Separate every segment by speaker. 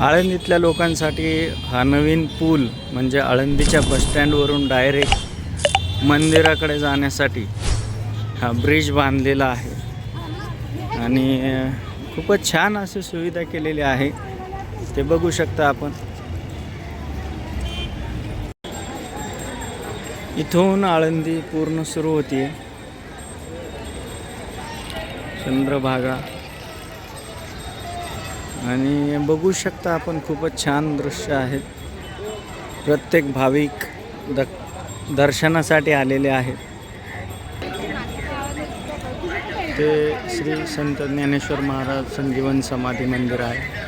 Speaker 1: आळंदीतल्या लोकांसाठी हा नवीन पूल म्हणजे आळंदीच्या बसस्टँडवरून डायरेक्ट मंदिराकडे जाण्यासाठी हा ब्रिज बांधलेला आहे. आणि खूपच छान अशी सुविधा केलेली आहे. ते बघू शकता आपण. इथून आळंदी पूर्ण सुरू होती चंद्रभागा. आणि बघू शकता आपण खूपच छान दृश्य आहेत. प्रत्येक भाविक द दर्शनासाठी आलेले आहेत. ते श्री संत ज्ञानेश्वर महाराज संजीवन समाधी मंदिर आहे.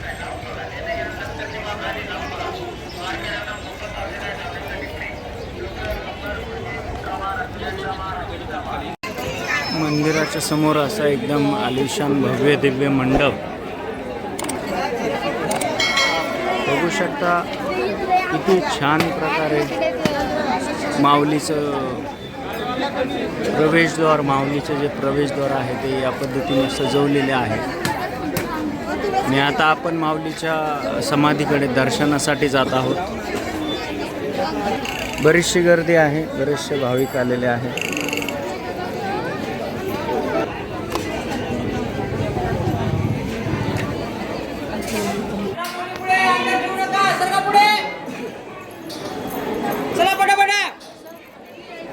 Speaker 1: मंदिराच्या समोर असा एकदम आलिशान भव्य दिव्य मंडप बघू शकता. किती छान प्रकारे माऊलीचं प्रवेशद्वार माऊलीचे जे प्रवेशद्वार आहे ते या पद्धतीने सजवलेले आहे. आणि आता आपण माऊलीच्या समाधीकडे दर्शनासाठी जात आहोत. बरीचशी गर्दी आहे बरेचसे भाविक आलेले आहेत.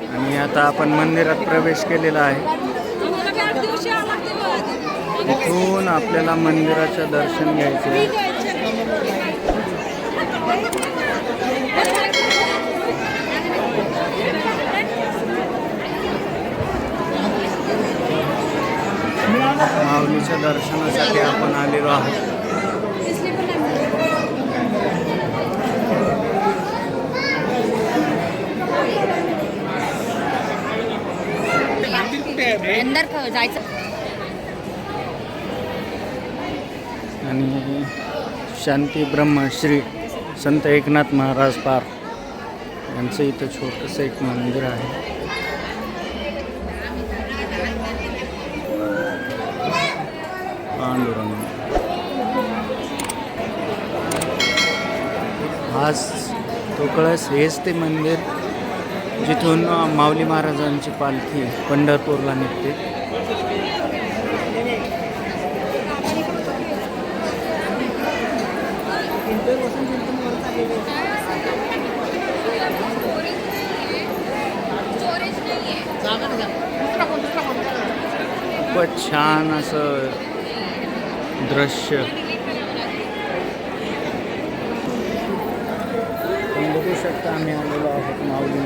Speaker 1: आणि आता आपण मंदिरात प्रवेश केलेला आहे. इथून आपल्याला मंदिराचं दर्शन घ्यायचं माऊलीच्या दर्शनासाठी आपण आलेलो आहोत.
Speaker 2: अंदर जायचं.
Speaker 1: आणि शांती ब्रह्मश्री संत एकनाथ महाराज पार यांचं इथं छोटंसं एक मंदिर आहे. पांडुरंग. हाच तो कळस हेच ते मंदिर. जिथून माऊली महाराजांची पालखी पंढरपूरला निघते. खूपच छान असं दृश्य. बघू शकता आम्ही आलेलो आहोत माऊली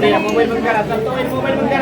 Speaker 3: प्रिया चाटी बंद करा चल
Speaker 1: तो मोबाईल